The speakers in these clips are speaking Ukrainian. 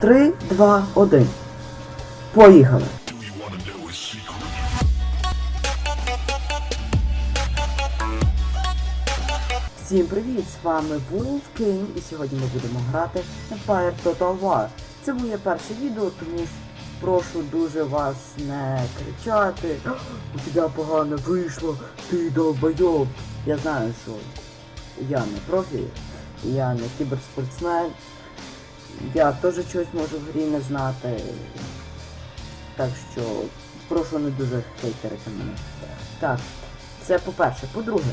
Три, два, один. Поїхали. Всім привіт! З вами Wolf King і сьогодні ми будемо грати Empire Total War. Це моє перше відео, тому прошу дуже вас не кричати. У тебе погано вийшло, ти долбойоб. Я знаю, що я не профі, я не кіберспортсмен. Я теж щось можу в грі не знати. Так що прошу не дуже хейтерити мене. Так, це по-перше. По-друге,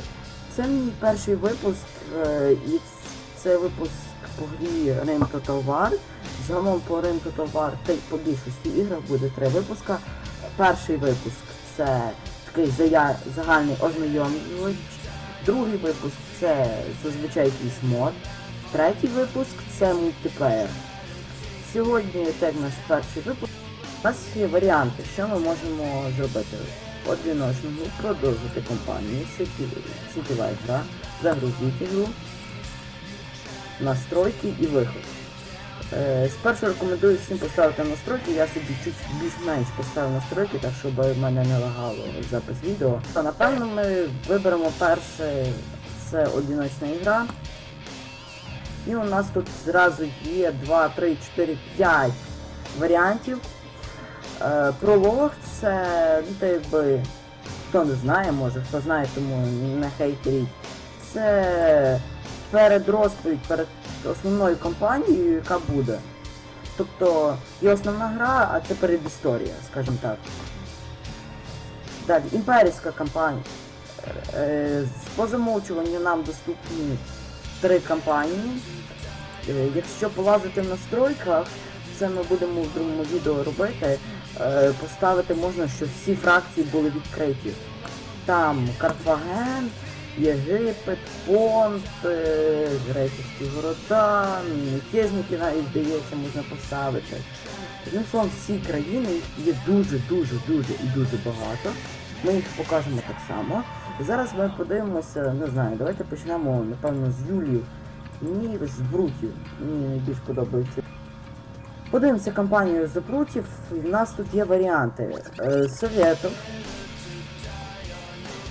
це мій перший випуск, е, і це випуск по грі Rim Total War. Загалом по Rim Total War та й по більшості іграх буде три випуска. Перший випуск це такий загальний ознайомлювач. Другий випуск це зазвичай якийсь мод. Третій випуск це мультиплеєр. Сьогодні це наш перший випуск. У нас є варіанти, що ми можемо зробити. Одиночному продовжити компанію, сітєва гра, загрузити гру, настройки і виход. Е, спершу рекомендую всім поставити настройки, я собі більш-менш поставив настройки, так щоб в мене не лагало запис відео. Та напевно ми виберемо перше, це одиночна ігра. І у нас тут зразу є 2, 3, 4, 5 варіантів. Е, пролог це, ну то якби, хто не знає, може, хто знає, тому не хейтеріть. Це перед розповідь, перед основною кампанією, яка буде. Тобто є основна гра, а це передісторія, скажімо так. Далі, імперська кампанія. Е, по замовчуванню нам доступні три кампанії. Е, Якщо полазити в настройках, це ми будемо в другому відео робити. е, Поставити можна, щоб всі фракції були відкриті. Там Карфаген, Єгипет, Понт, е, грецькі города, мятежники навіть здається, можна поставити. Одним словом, всі країни є дуже, дуже, дуже і дуже багато. Ми їх покажемо так само. Зараз ми подивимося, не знаю, давайте почнемо, напевно, з Юлії. Мені з Брутів. Мені найбільш подобається. Подивимося кампанію з Брутів. У нас тут є варіанти. Е, Советов.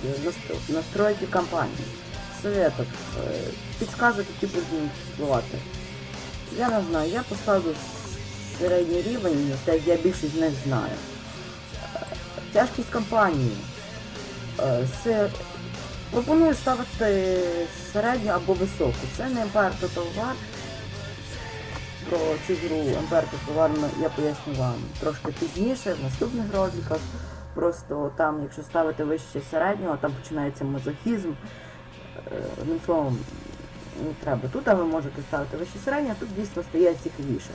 Е, настро- Настройки кампанії. Советов. Е, Підсказок, які будуть впливати. Я не знаю, я поставлю середній рівень, так я більшість не знаю. Тяжкість кампанії. Е, Це пропоную ставити середню або високу. Це не Empire Total War. Про цю гру Empire Total War я поясню вам трошки пізніше, в наступних роликах. Просто там, якщо ставити вище середнього, там починається мазохізм. Е, Одним словом, не треба. Тут а ви можете ставити вище середнього, тут дійсно стає цікавіше.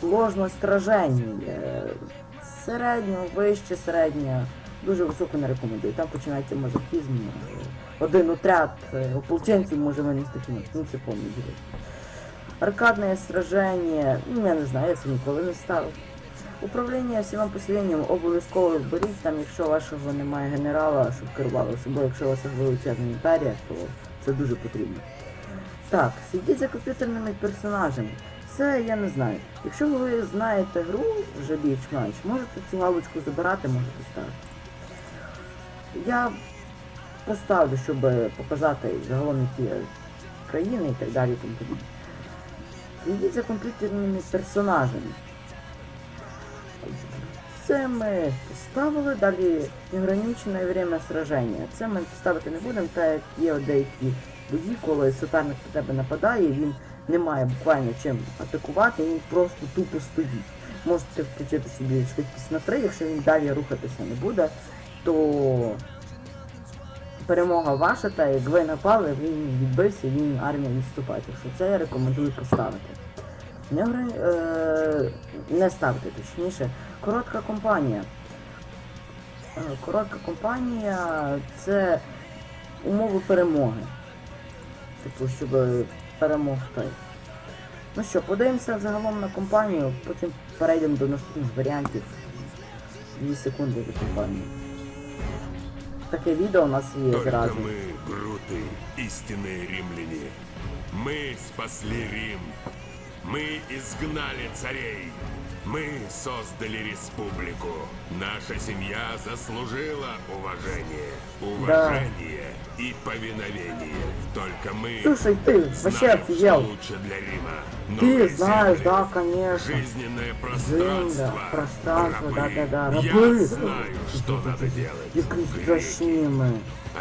Сложність стражень. Середнього, вище середнього. Дуже високо не рекомендую. Там починається мазохізм. Один отряд е, ополченців може винести кінець. Ну це повний. Аркадне сраження, ну я не знаю, я це ніколи не ставив. Управління всіма поселенням обов'язково беріть, там якщо вашого немає генерала, щоб керували собою, якщо у вас величезна імперія, то це дуже потрібно. Так, слідіть за комп'ютерними персонажами. Це я не знаю. Якщо ви знаєте гру вже більш-менш, можете цю галочку забирати, можете ставити. Я поставлю, щоб показати загалом які країни і так далі. Слідіть за комп'ютерними персонажами. Це ми поставили, далі неограничене время сраження. Це ми ставити не будемо, так як є деякі бої, коли суперник на тебе нападає, він не має буквально чим атакувати, він просто тупо стоїть. Можете включити собі швидкість на 3, якщо він далі рухатися не буде, то перемога ваша, та як ви напали, він відбився, він армія відступає. Так що це я рекомендую поставити. Не, е, не ставте точніше. Коротка компанія. Е, Коротка компанія це умови перемоги. Типу, щоб перемогти. Ну що, подивимося загалом на компанію, потім перейдемо до наступних варіантів. Дві секунди до компанії. Таке відео у нас є Только зразу. мы, Груты, истинные римляне. Мы спасли Рим. Мы изгнали царей. Мы создали республику. Наша семья заслужила уважение. Уважение и повиновение. Только мы Слушай, ты вообще знаем, что офигел. лучше для Рима. Ты Новые знаешь, земли, да, конечно. Жизненное Земля, пространство. пространство, рабы. да-да-да, Я рабы. знаю, что надо делать. Які Греки. страшні ми.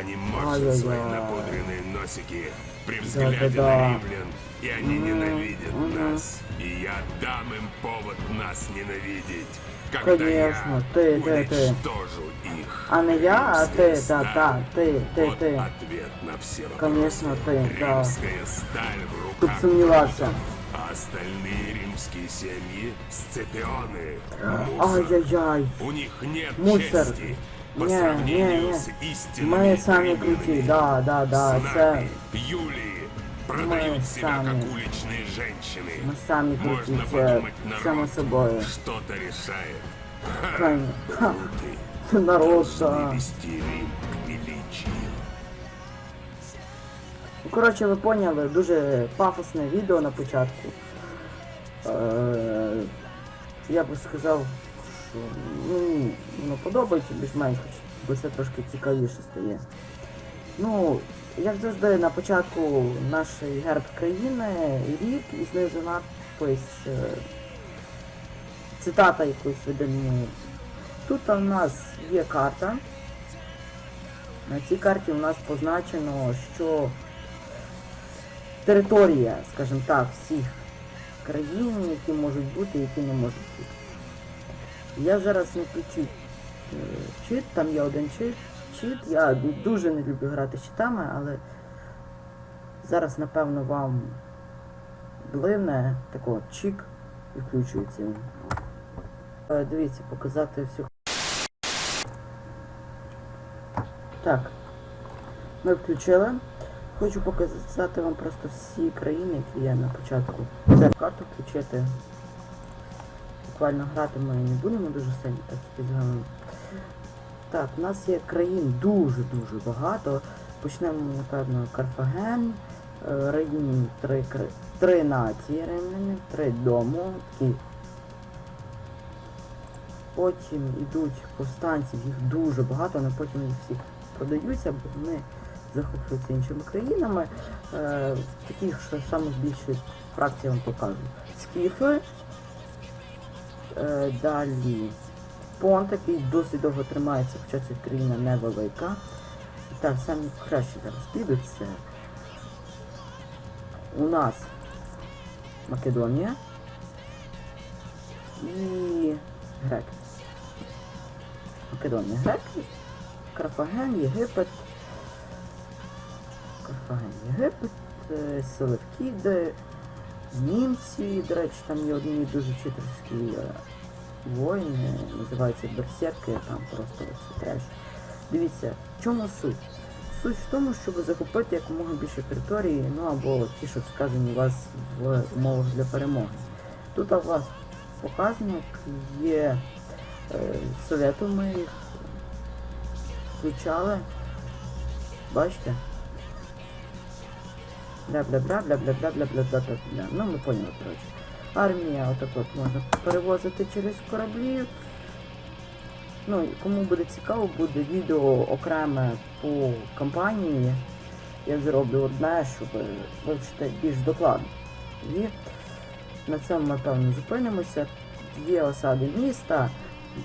Они морщат свои Ай-яй-яй. напудренные носики при взгляде Да-да-да. на римлян, и они Мгм, ненавидят мгм. нас. И я дам им повод нас ненавидеть. Когда Конечно, я ты, ты, ты. уничтожу их. А не я, а Римская ты, да, сталь. да, ты, ты, Вот ты. ответ на все вопросы. Конечно, ты, да. Римская сталь в Тут руках сомневался. народа, а остальные римские семьи — сципионы. Мусор. Ай-яй-яй. У них нет Мусор. чести. По Не, сравнению не, не. с истинными Ми самі римлянами, круті, да, да, да, с це нами, Юлии, продают Мы себя сами. как уличные женщины. ми самі круті, Можно це подумать, само народ собою. что-то решает. Конечно. Ха, Ты Це народ, должны да. вести Рим к величию. Коротше, ви поняли, дуже пафосне відео на початку. Е, я би сказав, що ну, воно подобається більш-менш, бо це трошки цікавіше стає. Ну, як завжди, на початку наш герб країни, рік і знизу надпис е, цитата якоїсь видання. Тут у нас є карта. На цій карті у нас позначено, що територія, скажімо так, всіх країн, які можуть бути, які не можуть бути. Я зараз не включу е, чит, там є один чит. чит. Я дуже не люблю грати з читами, але зараз, напевно, вам блимне такого чик і включується. Е, Дивіться, показати всю. Так. Ми включили. Хочу показати вам просто всі країни, які є на початку. Це карту включити. Буквально грати ми не будемо дуже сильно, так тільки. Так, у нас є країн дуже-дуже багато. Почнемо, напевно, Карфаген, е, Рим, три, три нації римляни, три дому, такі. Потім йдуть повстанці, їх дуже багато, але потім їх всіх продаються, бо вони захоплюються іншими країнами. Е, таких, що самих більше фракцій вам покажу. Скіфи. Е, далі Понт, який досить довго тримається, хоча ця країна невелика. Так, самі краще зараз підуть це. У нас Македонія і Греки. Македонія, Греки, Карфаген, Єгипет. Єгипет, Селевкіди, німці, до речі, там є одні дуже читерські е, воїни, називаються берсерки, там просто це треш. Дивіться, в чому суть? Суть в тому, щоб захопити якомога більше території, ну або ті, що сказані у вас в умовах для перемоги. Тут у вас показник є е, совету, ми їх включали. Бачите? Бля-бля-бля-бля-бля-бля-бля-бля-бля-бля. Ну, ми поняли, коротше. Армія отак от можна перевозити через кораблі. Ну, кому буде цікаво, буде відео окреме по кампанії. Я зроблю одне, щоб вивчити більш докладно. І на цьому, напевно, зупинимося. Є осади міста,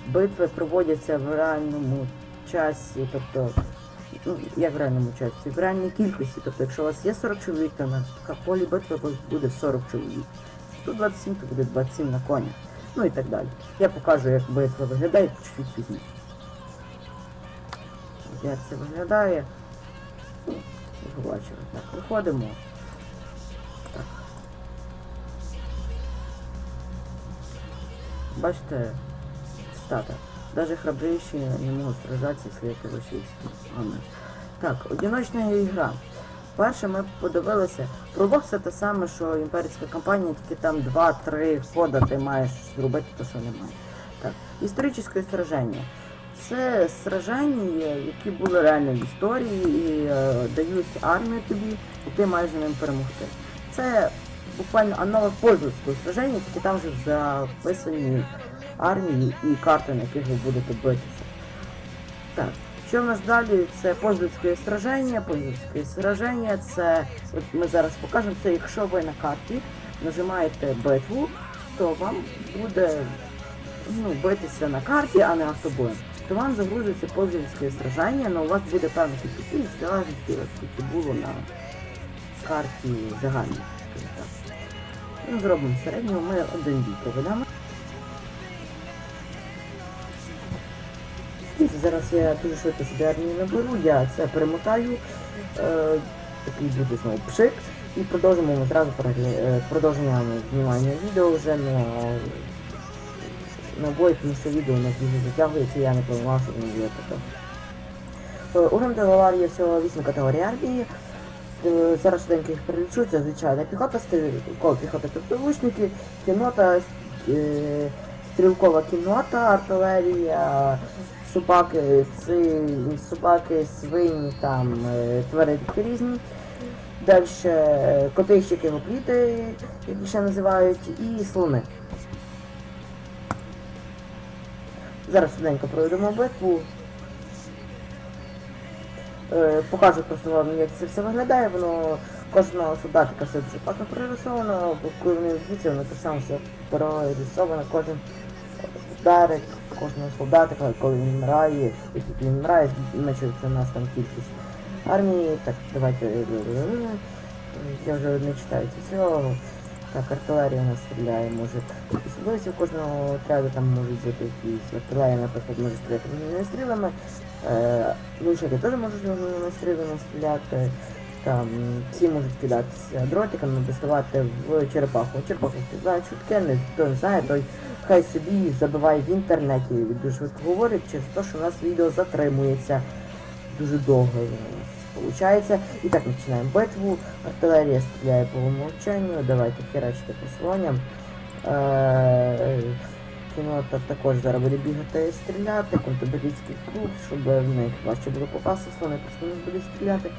битви проводяться в реальному часі, тобто, ну, як в реальному часі, в реальній кількості. Тобто, якщо у вас є 40 чоловік, то на полі битви буде 40 чоловік. 127, то буде 27 на конях. Ну і так далі. Я покажу, як битва виглядає чуть-чуть пізніше. Як це виглядає. Побачили. Так, виходимо. Так. Бачите, стата. Даже храбрейшие не могут сражаться вслед его Аминь. Так, одиночна ігра. Перше ми подивилися. Про бокс те саме, що імперська компанія, тільки там 2-3 хода ти маєш зробити, то що немає. Так, історичне сраження. Це сраження, які були реально в історії і е, дають армію тобі, і ти маєш за ним перемогти. Це буквально аналог пользовського сраження, тільки там вже записані армії і карти, на яких ви будете битися. Так, що в нас далі? Це позовське сраження, позовське сраження, це от ми зараз покажемо, це якщо ви на карті нажимаєте битву, то вам буде ну, битися на карті, а не автобоєм. То вам загрузиться позовське сражання, але ну, у вас буде певна кількість і залежності, оскільки було на карті загальній. Ну, зробимо середнього, ми один бій проведемо. місяці. Зараз я дуже швидко собі армію наберу, я це перемотаю, е, такий буде знову пшик. І продовжимо ми зразу е, продовження знімання відео вже на на бої, тому що відео нас дуже затягує, це я не планував, що воно буде таке. Е, у Грандалар є всього 8 категорій армії. Е, зараз швиденько їх перелічу, це звичайна піхота, коло піхота, тобто лучники, кінота, стрілкова кінота, артилерія, собаки, ци, собаки, свині, там, е, тварики різні. Далі е, котищики гопліти, які ще називають, і слони. Зараз швиденько проведемо битву. Е, покажу просто вам, як це все виглядає, воно кожного солдатика все дуже класно прорисовано, коли вони звідси, воно так само все прорисовано, кожен ударик кожного солдата, коли він грає, скільки він грає, значить це у нас там кількість армії. Так, давайте е, е, е, я вже не читаю це все. Так, артилерія у нас стріляє, може. Особливості у кожного отряду там можуть бути якісь артилерія, наприклад, може стріляти не стрілами. Е, теж можуть не стрілами стріляти. Там всі можуть кидатися дротиками, доставати в черепаху. Черепаху знає чутки, не хто не знає, той. Хай собі їх забиває в інтернеті. Він дуже швидко говорить, через те, що у нас відео затримується дуже довго. Получається. І так починаємо битву. Артилерія стріляє по умовчанню. Давайте херачити посиланням. Е, Кінота також зараз буде бігати і стріляти, контрабандитський клуб, щоб в них важче було попасти, слони постійно будуть стріляти.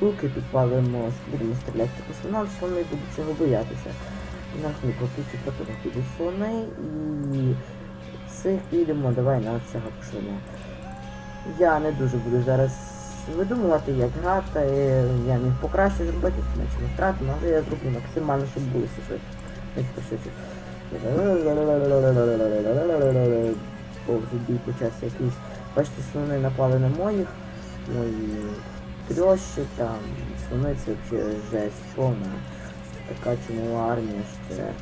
Луки підпалимо, будемо стріляти по слонам, слони будуть цього боятися. У нас не крутиться потоки бісони і цих підемо, давай на цього пшено. Я не дуже буду зараз видумувати, як грати, я міг покраще зробити, менше не втратимо, але я зроблю максимально, щоб були сюжети. Повзі бій почався якийсь. Бачите, слони напали на моїх, мої трьощі там, слони це взагалі жесть повна така чумова армія, що це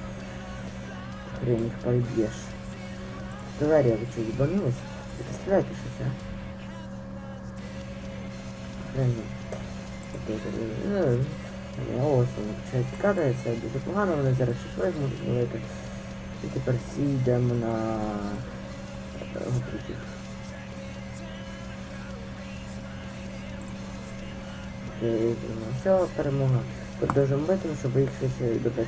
хрень їх проб'єш. Товарія, ви чого їбанулись? Ви представляєте щось, а? Хрень. Ну, ось вони почають тікати, дуже погано, вони зараз щось можуть робити. І тепер всі йдемо на готуйки. Все, перемога. Поддержим этим, чтобы их еще и добрать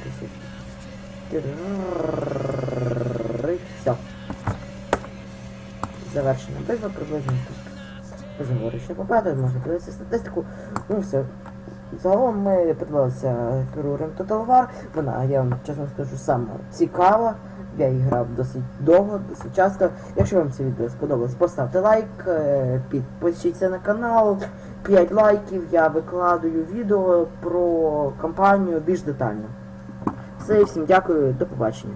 Все. Завершено. Битва приблизно так. Позговорю, що попадає, статистику. Ну все. Загалом ми подивилися туру Рим Total Вона, я вам чесно скажу, сама цікава. Я її грав досить довго, досить часто. Якщо вам це відео сподобалось, поставте лайк, е, підпишіться на канал. 5 лайків, я викладаю відео про кампанію більш детально. Все, всім дякую, до побачення.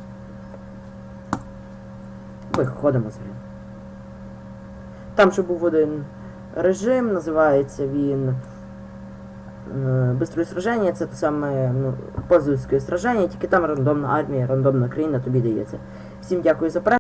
Виходимо з гри. Там ще був один режим, називається він е, сраження, це те саме ну, пользовське сраження, тільки там рандомна армія, рандомна країна тобі дається. Всім дякую за перегляд.